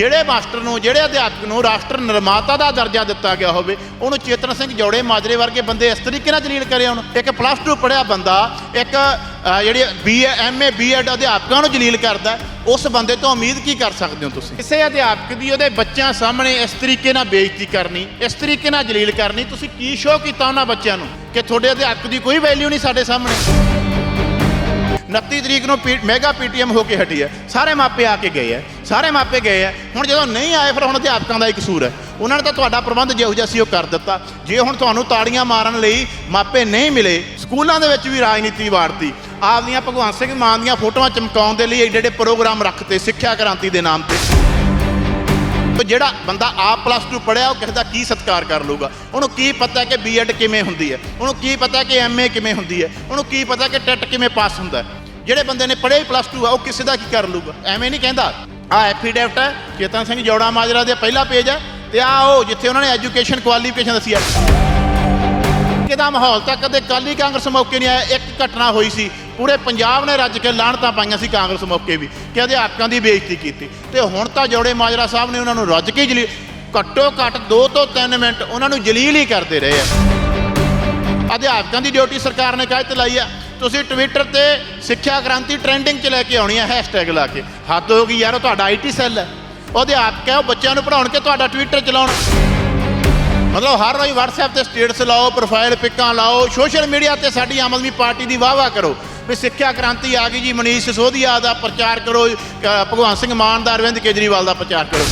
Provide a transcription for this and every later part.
ਜਿਹੜੇ ਮਾਸਟਰ ਨੂੰ, ਜਿਹੜੇ ਅਧਿਆਪਕ ਨੂੰ ਰਾਸ਼ਟਰ ਨਿਰਮਾਤਾ ਦਾ ਦਰਜਾ ਦਿੱਤਾ ਗਿਆ ਹੋਵੇ, ਉਹਨੂੰ ਚੇਤਨ ਸਿੰਘ ਜੋੜੇ ਮਾਜਰੇ ਵਰਗੇ ਬੰਦੇ ਇਸ ਤਰੀਕੇ ਨਾਲ ਜਲੀਲ ਕਰੇ ਹੁਣ ਇੱਕ ਪਲੱਸ 2 ਪੜਿਆ ਬੰਦਾ, ਇੱਕ ਜਿਹੜੀ ਬੀ ਐਮਏ ਬੀਐਡ ਅਧਿਆਪਕਾਂ ਨੂੰ ਜਲੀਲ ਕਰਦਾ, ਉਸ ਬੰਦੇ ਤੋਂ ਉਮੀਦ ਕੀ ਕਰ ਸਕਦੇ ਹੋ ਤੁਸੀਂ? ਕਿਸੇ ਅਧਿਆਪਕ ਦੀ ਉਹਦੇ ਬੱਚਿਆਂ ਸਾਹਮਣੇ ਇਸ ਤਰੀਕੇ ਨਾਲ ਬੇਇੱਜ਼ਤੀ ਕਰਨੀ, ਇਸ ਤਰੀਕੇ ਨਾਲ ਜਲੀਲ ਕਰਨੀ, ਤੁਸੀਂ ਕੀ ਸ਼ੋਅ ਕੀਤਾ ਉਹਨਾਂ ਬੱਚਿਆਂ ਨੂੰ? ਕਿ ਤੁਹਾਡੇ ਅਧਿਆਪਕ ਦੀ ਕੋਈ ਵੈਲਿਊ ਨਹੀਂ ਸਾਡੇ ਸਾਹਮਣੇ। 29 ਤਰੀਕ ਨੂੰ ਪੀ- ਮੈਗਾ ਪੀਟੀਐਮ ਹੋ ਕੇ ਹਟੀ ਹੈ। ਸਾਰੇ ਮਾਪੇ ਆ ਕੇ ਗਏ ਹੈ। ਸਾਰੇ ਮਾਪੇ ਗਏ ਹੈ। ਹੁਣ ਜਦੋਂ ਨਹੀਂ ਆਏ, ਫਿਰ ਹੁਣ ਅਧਿਆਪਕਾਂ ਦਾ ਹੀ ਕਸੂਰ ਹੈ। ਉਹਨਾਂ ਨੇ ਤਾਂ ਤੁਹਾਡਾ ਪ੍ਰਬੰਧ ਜਿਹੋ ਜਿਹਾ ਸੀ, ਉਹ ਕਰ ਦਿੱਤਾ। ਜੇ ਹੁਣ ਤੁਹਾਨੂੰ ਤਾੜੀਆਂ ਮਾਰਨ ਲਈ ਮਾਪੇ ਨਹੀਂ ਮਿਲੇ, ਸਕੂਲਾਂ ਦੇ ਵਿੱਚ ਵੀ ਰਾਜਨੀਤੀ ਵਾੜਤੀ। ਆਪਦੀਆਂ ਭਗਵੰਤ ਸਿੰਘ ਮਾਨ ਦੀਆਂ ਫੋਟੋਆਂ ਚਮਕਾਉਣ ਦੇ ਲਈ ਏਡੇ ਏਡੇ ਪ੍ਰੋਗਰਾਮ ਰੱਖਤੇ, ਸਿੱਖਿਆ ਕ੍ਰਾਂਤੀ ਦੇ ਨਾਮ ਤੇ। ਜਿਹੜਾ ਬੰਦਾ ਆਪ ਪਲੱਸ 2 ਪੜਿਆ ਉਹ ਕਿਸੇ ਦਾ ਕੀ ਸਤਿਕਾਰ ਕਰ ਲੂਗਾ ਉਹਨੂੰ ਕੀ ਪਤਾ ਕਿ ਬੀਐਡ ਕਿਵੇਂ ਹੁੰਦੀ ਹੈ? ਉਹਨੂੰ ਕੀ ਪਤਾ ਕਿ ਐਮਏ ਕਿਵੇਂ ਹੁੰਦੀ ਹੈ? ਉਹਨੂੰ ਕੀ ਪਤਾ ਕਿ ਟੈਟ ਕਿਵੇਂ ਪਾਸ ਹੁੰਦਾ ਹੈ? ਜਿਹੜੇ ਬੰਦੇ ਨੇ ਪੜ੍ਹੇ ਹੀ ਪਲੱਸ 2 ਆ, ਉਹ ਕਿਸੇ ਦਾ ਕੀ ਕਰ ਲੂਗਾ ਐਵੇਂ ਨਹੀਂ ਕਹਿੰਦਾ। ਆ ਐਫੀਡੈਵਿਟ ਹੈ ਚੇਤਨ ਸਿੰਘ ਜੋੜਾ ਮਾਜਰਾ ਦੇ ਪਹਿਲਾ ਪੇਜ ਹੈ ਤੇ ਆ ਉਹ ਜਿੱਥੇ ਉਹਨਾਂ ਨੇ ਐਜੂਕੇਸ਼ਨ ਕੁਆਲੀਫਿਕੇਸ਼ਨ ਦੱਸੀ ਆ। ਕਿਦਾ ਮਾਹੌਲ ਤਾਂ ਕਦੇ ਕਾਲੀ ਕਾਂਗਰਸ ਮੌਕੇ ਨਹੀਂ ਆਇਆ, ਇੱਕ ਘਟਨਾ ਹੋਈ ਸੀ। ਪੂਰੇ ਪੰਜਾਬ ਨੇ ਰੱਜ ਕੇ ਲਾਹਣਤਾਂ ਪਾਈਆਂ ਸੀ ਕਾਂਗਰਸ ਮੌਕੇ ਵੀ, ਕਿ ਅਧਿਆਪਕਾਂ ਦੀ ਬੇਇੱਜ਼ਤੀ ਕੀਤੀ। ਤੇ ਹੁਣ ਤਾਂ ਜੋੜੇ ਮਾਜਰਾ ਸਾਹਿਬ ਨੇ ਉਹਨਾਂ ਨੂੰ ਰੱਜ ਕੇ ਹੀ ਜਲੀਲ ਘੱਟੋ ਘੱਟ 2 ਤੋਂ 3 ਮਿੰਟ ਉਹਨਾਂ ਨੂੰ ਜਲੀਲ ਹੀ ਕਰਦੇ ਰਹੇ ਆ। ਅਧਿਆਪਕਾਂ ਦੀ ਡਿਊਟੀ ਸਰਕਾਰ ਨੇ ਕਾਹਤੇ ਲਾਈ ਆ। ਤੁਸੀਂ ਟਵਿੱਟਰ ਤੇ ਸਿੱਖਿਆ ਕ੍ਰਾਂਤੀ ਟ੍ਰੈਂਡਿੰਗ 'ਚ ਲੈ ਕੇ ਆਉਣੀ ਆ ਹੈਸ਼ਟੈਗ ਲਾ ਕੇ। ਹੱਦ ਹੋ ਗਈ ਯਾਰ, ਉਹ ਤੁਹਾਡਾ ਆਈਟੀ ਸੈੱਲ ਹੈ। ਉਹ ਅਧਿਆਪਕ ਹੈ ਉਹ ਬੱਚਿਆਂ ਨੂੰ ਪੜਾਉਣ ਕੇ ਤੁਹਾਡਾ ਟਵਿੱਟਰ ਚਲਾਉਣ। ਮਤਲਬ ਹਰ ਰੋਜ਼ WhatsApp ਤੇ ਸਟੇਟਸ ਲਾਓ ਪ੍ਰੋਫਾਈਲ ਪਿਕਾਂ ਲਾਓ ਸੋਸ਼ਲ ਮੀਡੀਆ ਤੇ ਸਾਡੀ ਆਮ ਆਦਮੀ ਪਾਰਟੀ ਦੀ ਵਾਹ-ਵਾਹ ਕਰੋ। ਵੀ ਸਿੱਖਿਆ ਕ੍ਰਾਂਤੀ ਆ ਗਈ ਜੀ, ਮਨੀਸ਼ ਸਿਸੋਦੀਆ ਦਾ ਪ੍ਰਚਾਰ ਕਰੋ ਭਗਵੰਤ ਸਿੰਘ ਮਾਨ ਦਾ, ਅਰਵਿੰਦ ਕੇਜਰੀਵਾਲ ਦਾ ਪ੍ਰਚਾਰ ਕਰੋ।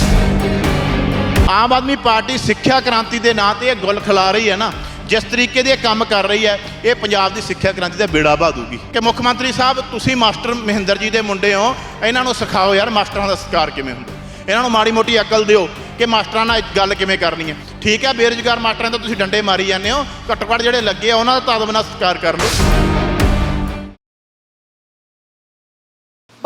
ਆਮ ਆਦਮੀ ਪਾਰਟੀ ਸਿੱਖਿਆ ਕ੍ਰਾਂਤੀ ਦੇ ਨਾਂ ਤੇ ਇਹ ਗੁੱਲ ਖਿਲਾ ਰਹੀ ਹੈ ਨਾ। ਜਿਸ ਤਰੀਕੇ ਦੇ ਇਹ ਕੰਮ ਕਰ ਰਹੀ ਹੈ, ਇਹ ਪੰਜਾਬ ਦੀ ਸਿੱਖਿਆ ਕ੍ਰਾਂਤੀ ਦਾ ਬੇੜਾ ਬਹਾ ਦੂਗੀ ਕਿ ਮੁੱਖ ਮੰਤਰੀ ਸਾਹਿਬ, ਤੁਸੀਂ ਮਾਸਟਰ ਮਹਿੰਦਰ ਜੀ ਦੇ ਮੁੰਡੇ ਹੋ, ਇਹਨਾਂ ਨੂੰ ਸਿਖਾਓ ਯਾਰ ਮਾਸਟਰਾਂ ਦਾ ਸਤਿਕਾਰ ਕਿਵੇਂ ਹੁੰਦਾ। ਇਹਨਾਂ ਨੂੰ ਮਾੜੀ ਮੋਟੀ ਅਕਲ ਦਿਓ ਕਿ ਮਾਸਟਰਾਂ ਨਾਲ ਗੱਲ ਕਿਵੇਂ ਕਰਨੀ ਹੈ। ਠੀਕ ਹੈ, ਬੇਰੁਜ਼ਗਾਰ ਮਾਸਟਰਾਂ ਦਾ ਤੁਸੀਂ ਡੰਡੇ ਮਾਰੀ ਜਾਂਦੇ ਹੋ, ਘੱਟੋ ਘੱਟ ਜਿਹੜੇ ਲੱਗੇ ਆ, ਉਹਨਾਂ ਦਾ ਤਾਂ ਬਨਾ ਸਤਿਕਾਰ ਕਰ ਲਓ।